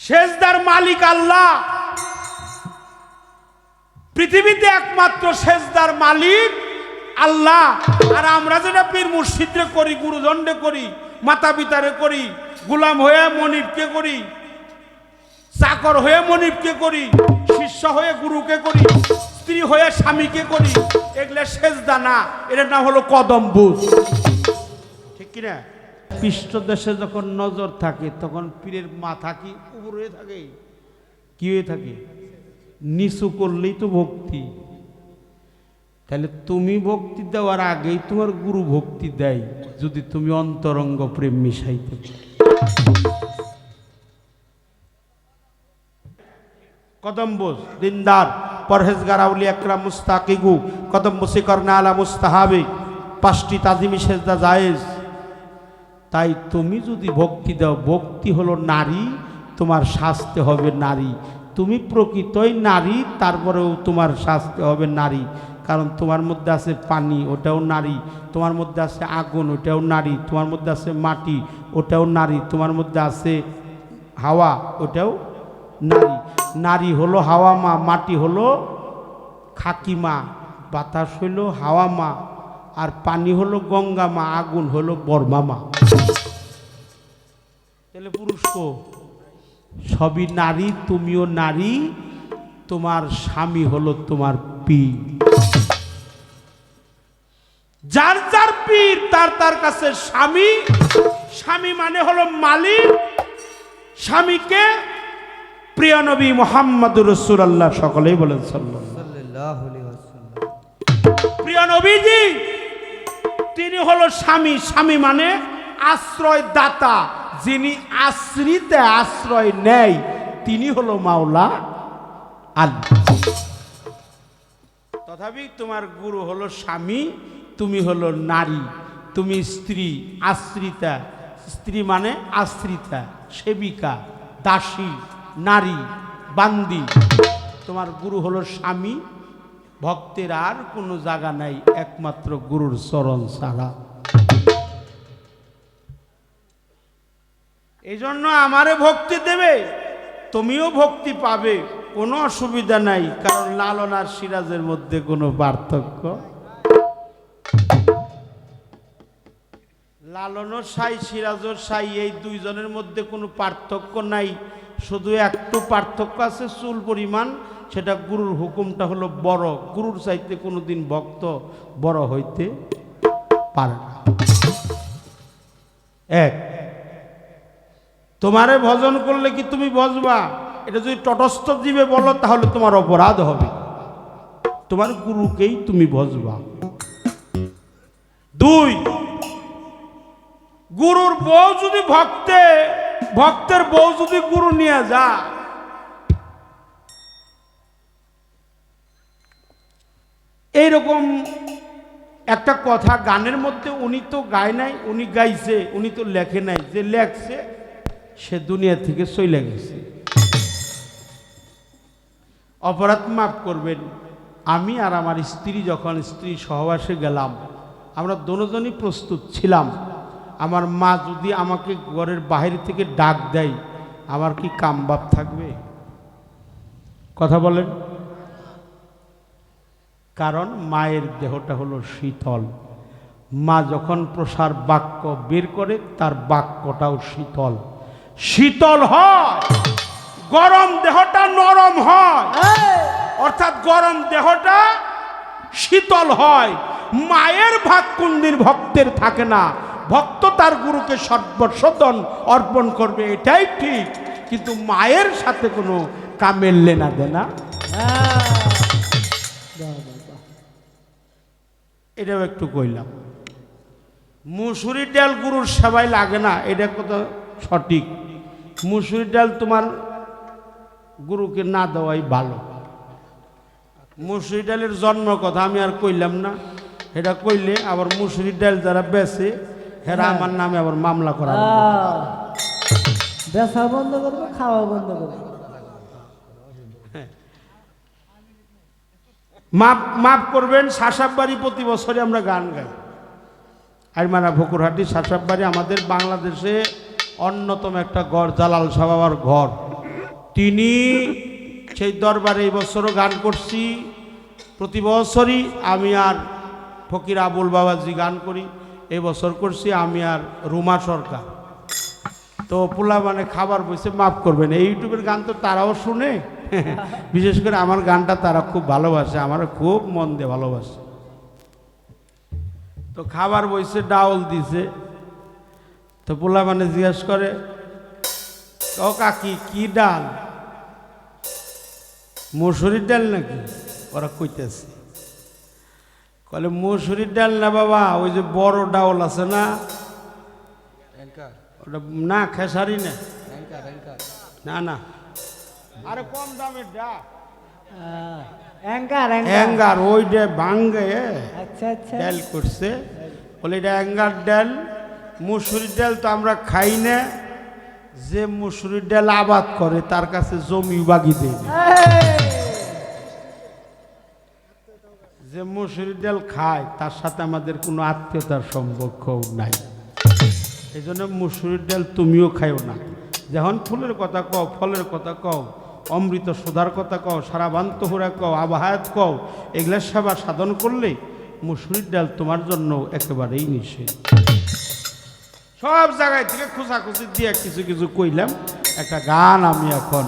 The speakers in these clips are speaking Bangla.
সেজদার মালিক আল্লাহ। পৃথিবীতে একমাত্র সেজদার মালিক আল্লাহ। আর আমরা যেটা পীর মুর্শিদরে করি, গুরুজনরে করি, মাতা পিতারে করি, গুলাম হয়ে মনিবকে করি, চাকর হয়ে মনিবকে করি, শিষ্য হয়ে গুরুকে করি, স্ত্রী হয়ে স্বামীকে করি, এগুলো সেজদা না এটার নাম হলো কদম বুঝ ঠিক কিনা? পৃষ্ঠদেশে যখন নজর থাকে, তখন পীরের মাথা কি উপর হয়ে থাকে? কি হয়ে থাকে? নিচু করলেই তো ভক্তি। তাহলে তুমি ভক্তি দেওয়ার আগেই তোমার গুরু ভক্তি দেয়, যদি তুমি অন্তরঙ্গ প্রেম মিশাইতে পারো। কদম বোস, দিনদার, পরহেজগার, আউলি একরাম, মুস্তাকিগু, কদম মুসিকর না আলা মুস্তাহাবি, পাঁচটি তাজিমি সেজদা জায়েজ। তাই তুমি যদি ভক্তি দাও, ভক্তি হলো নারী, তোমার শাস্তে হবে নারী। তুমি প্রকৃতই নারী, তারপরেও তোমার শাস্তে হবে নারী। কারণ তোমার মধ্যে আছে পানি, ওটাও নারী। তোমার মধ্যে আছে আগুন, ওটাও নারী। তোমার মধ্যে আছে মাটি, ওটাও নারী। তোমার মধ্যে আছে হাওয়া, ওটাও নারী। নারী হলো হাওয়া মা, মাটি হলো খাকিমা বাতাস হলো হাওয়া মা। আর পানি হলো গঙ্গা মা, আগুন হলো বর্মা মা। তাহলে পুরুষ কো? সবই নারী তুমিও নারী তোমার স্বামী হলো তোমার পীর। যার যার পীর তার তার কাছে স্বামী। স্বামী মানে হলো মালিক। স্বামীকে প্রিয় নবী মোহাম্মদুর রসুল্লাহ সকলেই বলেন প্রিয় নবীজি তিনি হলো স্বামী। স্বামী মানে আশ্রয় দাতা যিনি আশ্রিতে আশ্রয় নেয়, তিনি হলো মাওলা আল্লাহ তথাপি তোমার গুরু হলো স্বামী, তুমি হলো নারী, তুমি স্ত্রী, আশ্রিতা। স্ত্রী মানে আশ্রিতা, সেবিকা, দাসী, নারী, বান্দি। তোমার গুরু হলো স্বামী, ভক্তের আর কোনো জায়গা নাই, একমাত্র গুরুর চরণ ছাড়া এই জন্য আমারে ভক্তি দেবে, তুমিও ভক্তি পাবে, কোনো অসুবিধা নাই, কারণ লালন আর সিরাজের মধ্যে কোনো পার্থক্য। লালনও সাই সিরাজর সাই, এই দুইজনের মধ্যে কোনো পার্থক্য নাই। শুধু একটু পার্থক্য আছে, চুল পরিমাণ, সেটা গুরুর হুকুমটা হলো বড়। গুরুর চাইতে কোনোদিন ভক্ত বড় হইতে পারে না। এক। তোমারে ভজন করলে কি তুমি বসবা? এটা যদি তটস্থ জীবে বলো, তাহলে তোমার অপরাধ হবে। তোমার গুরুকেই তুমি ভজবা দুই, গুরুর বউ যদি ভক্তে, ভক্তের বউ যদি গুরু নিয়ে যা এইরকম একটা কথা গানের মধ্যে উনি তো গায় নাই, উনি গাইছে, উনি তো লেখে নাই। যে লেখছে সে দুনিয়া থেকে চলে গেছে। অপরাধ মাফ করবেন, আমি আর আমার স্ত্রী যখন স্ত্রী সহবাসে গেলাম, আমরা দুজনই প্রস্তুত ছিলাম। আমার মা যদি আমাকে ঘরের বাইরে থেকে ডাক দেয়, আমার কি কামবাপ থাকবে? কথা বলেন। কারণ মায়ের দেহটা হলো শীতল। মা যখন প্রসার বাক্য বের করে, তার বাক্যটাও শীতল। শীতল হয় গরম দেহটা নরম হয়। অর্থাৎ গরম দেহটা শীতল হয়। মায়ের ভাগ কোনদিন ভক্তের থাকে না। ভক্ত তার গুরুকে সর্বসদন অর্পণ করবে এটাই ঠিক। কিন্তু মায়ের সাথে কোনো কামের লেনা দেনা? এটাও একটু কইলাম। মুসুরি ডাল গুরুর সেবাই লাগে না এটা কথা সঠিক। মুসুরি ডাল তোমার গুরুকে না দেওয়াই ভালো। মুসুরি ডালের জন্ম কথা আমি আর কইলাম না। এটা কইলে আবার মুসুরি ডাল যারা বেছে হেরা আমার নামে আবার মামলা করা বেচা বন্ধ করব খাওয়া বন্ধ করব। মাপ মাপ করবেন শাসাববাড়ি প্রতি বছরে আমরা গান গাই। আইমানা ভকুরহাটি শাসাববাড়ি আমাদের বাংলাদেশে অন্যতম একটা ঘর জালাল সাবাবার ঘর। তিনি সেই দরবারে এই বছরও গান করছি। প্রতি বছরই আমি আর ফকির আবুল বাবাজি গান করি। এই বছর করছি আমি আর রুমা সরকার। তো পোলা মানে খাবার বসে মাফ করবেন। এই ইউটিউবের গান তো তারাও শুনে। বিশেষ করে আমার গানটা তারা খুব ভালোবাসে আমার খুব মন দিয়ে ভালোবাসে। তো খাবার বসে ডাউল দিছে। তো পোলা মানে জিজ্ঞেস করে ও কাকি কি ডাল? মসুরির ডাল নাকি? ওরা কইতেছে। কলে মসুরির ডাল না বাবা ওই যে বড় ডাউল আছে না? ওটা না খেসারি না? না না। আরে কম দামের ডাল অ্যাঙ্কার অ্যাঙ্গার ওইটা ভাঙ্গে আচ্ছা আচ্ছা। ডাল করছে। বলে এটা অ্যাঙ্গার ডাল। মুসুরির ডাল তো আমরা খাই না। যে মুসুরির ডাল আবাদ করে, তার কাছে জমি বাগি দেয়। যে মুসুরির ডাল খায়, তার সাথে আমাদের কোনো আত্মীয়তার সম্পর্ক নাই। এই জন্য মুসুরির ডাল তুমিও খাইও না। যখন ফুলের কথা কও, ফলের কথা কও, অমৃত সুধার কথা কও, সারা বান্তহুরা কও, আবাহায়াত কও এগুলা সেবা সাধন করলে মুসুরির ডাল তোমার জন্য একেবারেই নিষেধ। সব জায়গায় থেকে খুশাখুশি দিয়ে কিছু কিছু কইলাম। একটা গান আমি এখন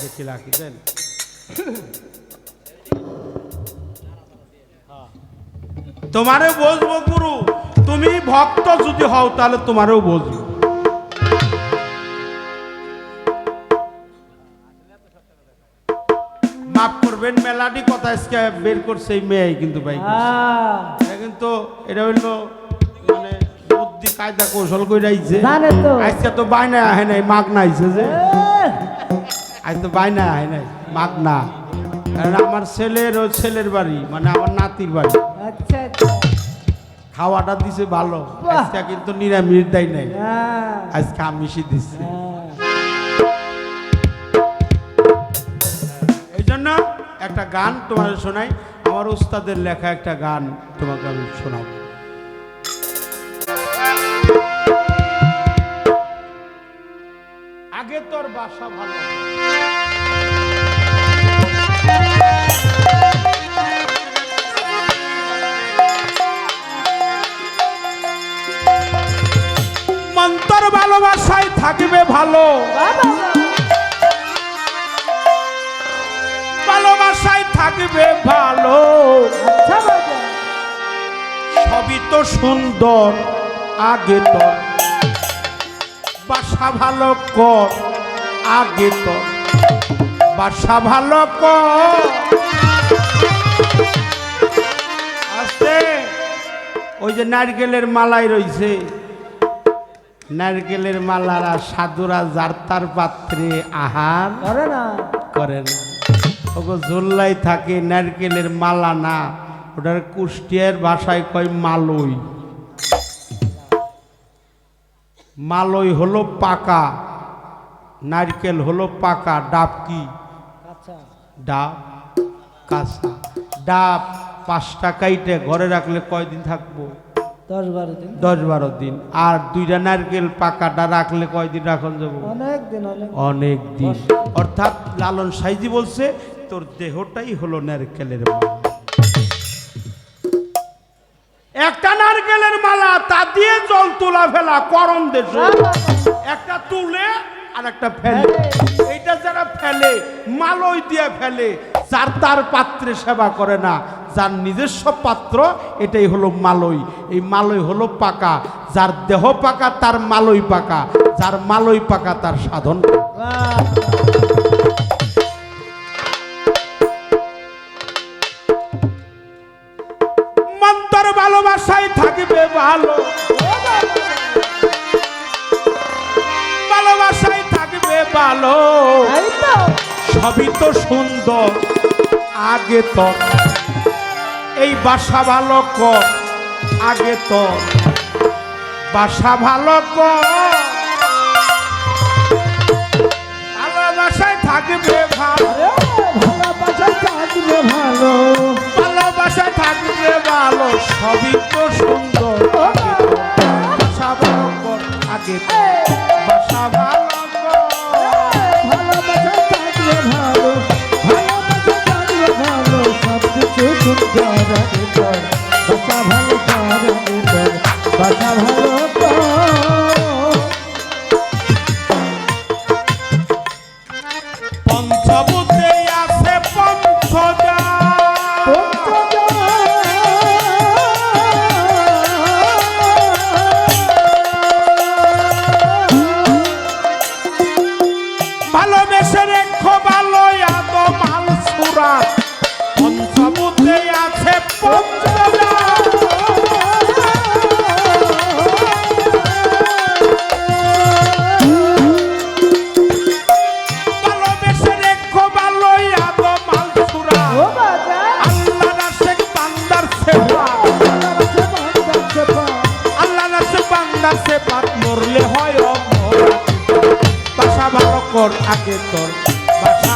দেখি রাখি দেন তোমারে বসবো গুরু তুমি ভক্ত যদি হও তাহলে তোমারও বসবো মাফ করবেন মেলাডি কথা আজকে বের করছে এই মেয়ে কিন্তু ভাই। কিন্তু এটা হইল কায়দা কৌশল করে আইছে। জানে তো। আজকে তো বাইনা আহে নাই মাগ না আইছে যে। আজ তো বাইনা আহে নাই মাগ না কারণ আমার ছেলের ও ছেলের বাড়ি মানে আমার নাতির বাড়ি। আচ্ছা আচ্ছা। খাওয়াটা দিছে ভালো আজকে কিন্তু নিরামিষ দেয় নাই। আহ, আজকে আমিষই দিচ্ছে। এই জন্য একটা গান তোমার শোনাই। আমার উস্তাদের লেখা একটা গান তোমাকে আমি শোনাবো। তোর বাসা ভালো। মন্তর ভালোবাসায় থাকবে ভালো। ভালোবাসায় থাকবে ভালো। সবই তো সুন্দর, আগে তোর বাসা ভালো কর। আগে তোর বাসা ভালো কর। ওই যে নারকেলের মালাই রইছে। নারকেলের মালারা সাধুরা জারতার পাত্রে আহার করে না। করে না। ওগো ঝোল্লাই থাকে নারকেলের মালা না। ওটার কুষ্টিয়ার ভাষায় কয় মালই। মালই হলো পাকা। নারকেল হলো পাকা ডাব কি? ডাব কাঁচা। ডাব পাঁচটা কাইটে ঘরে রাখলে কয়দিন থাকব? দশ বারো দিন। দশ বারো দিন। আর দুইটা নারকেল পাকাটা রাখলে কয়দিন রাখন যাব? অনেক দিন অনেক অনেক দিন। অর্থাৎ লালন সাইজি বলছে তোর দেহটাই হলো নারকেলের মালা। একটা নারকেলের মালা তা দিয়ে জল তোলা ফেলা করম দেশে। একটা তুলে আর একটা ফেলে। এইটা যারা ফেলে, মালই দিয়ে ফেলে, যার তার পাত্রে সেবা করে না, যার নিজস্ব পাত্র, এটাই হলো মালই। এই মালই হলো পাকা। যার দেহ পাকা, তার মালই পাকা। যার মালই পাকা, তার সাধন মন্তর ভালোবাসায় থাকবে ভালো। ভালো সবই তো সুন্দর। আগে তো। এই বাসা ভালো কর। আগে তো। বাসা ভালো কর। ভালোবাসায় থাকবে ভালো। আরে ভালোবাসা থাকবে ভালো। ভালোবাসায় থাকবে ভালো। সবই তো সুন্দর। história. কর আগে তোর। বাসা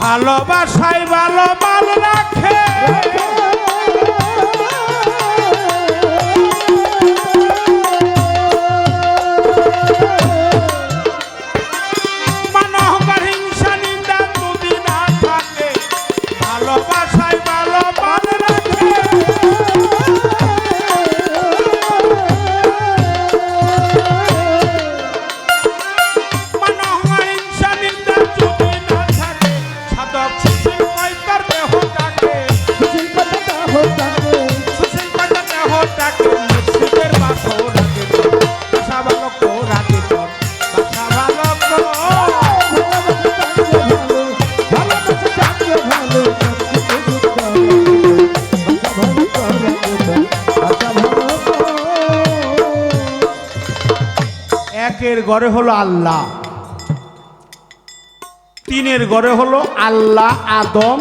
ভালোবাসায় ভালো মাল রাখে। একের ঘরে হলো আল্লাহ। তিনের ঘরে হলো আল্লাহ আদম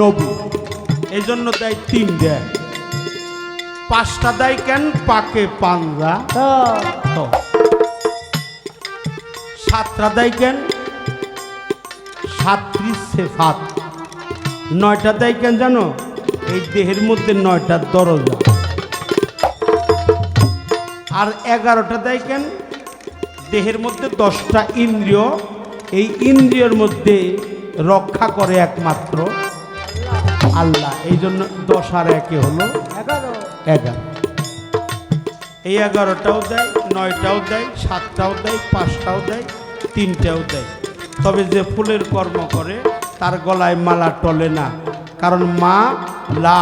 নবী। এই জন্য দেয় তিন দেয়। পাঁচটা দেয় কেন? পাকে পাঞ্জা। সাতটা দেয় কেন? সেফাত। নয়টা দেয় কেন জানো? এই দেহের মধ্যে নয়টা দরজা। আর এগারোটা দেয় কেন? দেহের মধ্যে দশটা ইন্দ্রিয় এই ইন্দ্রিয়র মধ্যে রক্ষা করে একমাত্র আল্লাহ। এই জন্য দশ আর একে হলো এগারো। এই এগারোটাও দেয় নয়টাও দেয় সাতটাও দেয় পাঁচটাও দেয় তিনটাও দেয়। তবে যে ফুলের কর্ম করে তার গলায় মালা টলে না। কারণ মা লা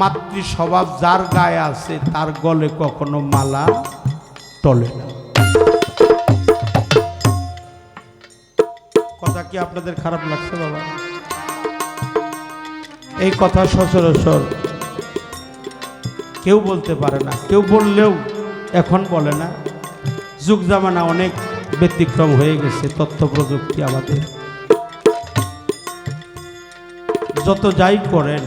মাতৃ স্বভাব যার গায়ে আছে তার গলে কখনো মালা টলে না। কি আপনাদের খারাপ লাগছে বাবা? এই কথা সচরাচর কেউ বলতে পারে না। কেউ বললেও এখন বলে না। যুগ জামানা অনেক ব্যতিক্রম হয়ে গেছে তথ্য প্রযুক্তি আমাদের। যত যাই করেন,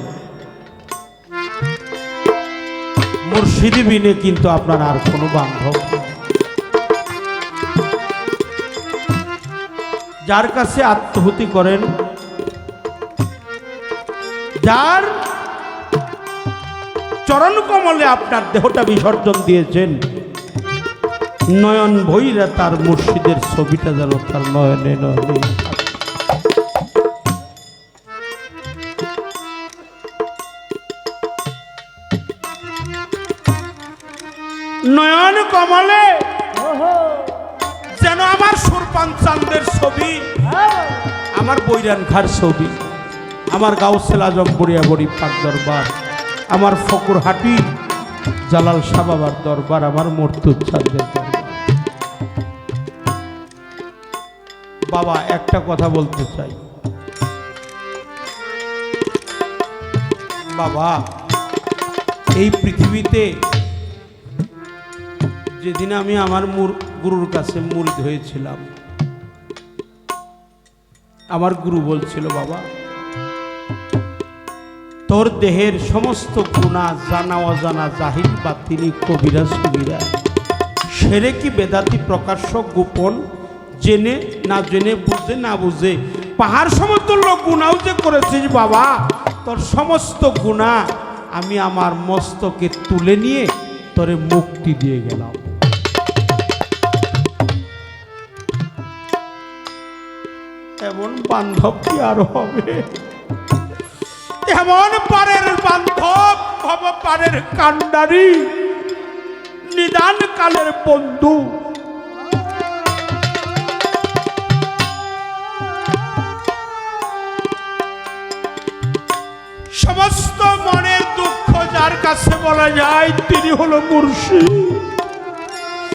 মুর্শিদি বিনে কিন্তু আপনার আর কোনো বান্ধব যার কাছে আত্মহতি করেন, যার চরণ কমলে আপনার দেহটা বিসর্জন দিয়েছেন, নয়ন ভৈরা তার মুর্শিদের ছবিটা যেন তার নয়নে নয়নে। নয়ন কমলে যেন আমার সুরপান চান্দের ছবি। আমার বৈরান খার ছবি। আমার গাউসেল আজম বড়িয়া বড়ি পাক দরবার। আমার ফকুর হাটি জালাল শাহ বাবার দরবার, আমার মর্তুদ চাঁদের দরবার। বাবা, একটা কথা বলতে চাই। বাবা, এই পৃথিবীতে যেদিন আমি আমার মুর- গুরুর কাছে মুরিদ হয়েছিলাম। আমার গুরু বলছিল, বাবা, তোর দেহের সমস্ত গুণা জানা অজানা জাহির বা তিনি কবিরা সুবিরা। সেরে কি বেদাতি প্রকাশ্য গোপন? জেনে না জেনে বুঝে না বুঝে পাহাড় সমতুল্য গুণাও যে করেছিস বাবা, তোর সমস্ত গুণা আমি আমার মস্তকে তুলে নিয়ে তোরে মুক্তি দিয়ে গেলাম। এমন বান্ধব কি আর হবে? এমন পারের বান্ধব হব পারের কান্ডারি নিদান কালের বন্ধু। সমস্ত মনের দুঃখ যার কাছে বলা যায়, তিনি হলো মুর্শিদ।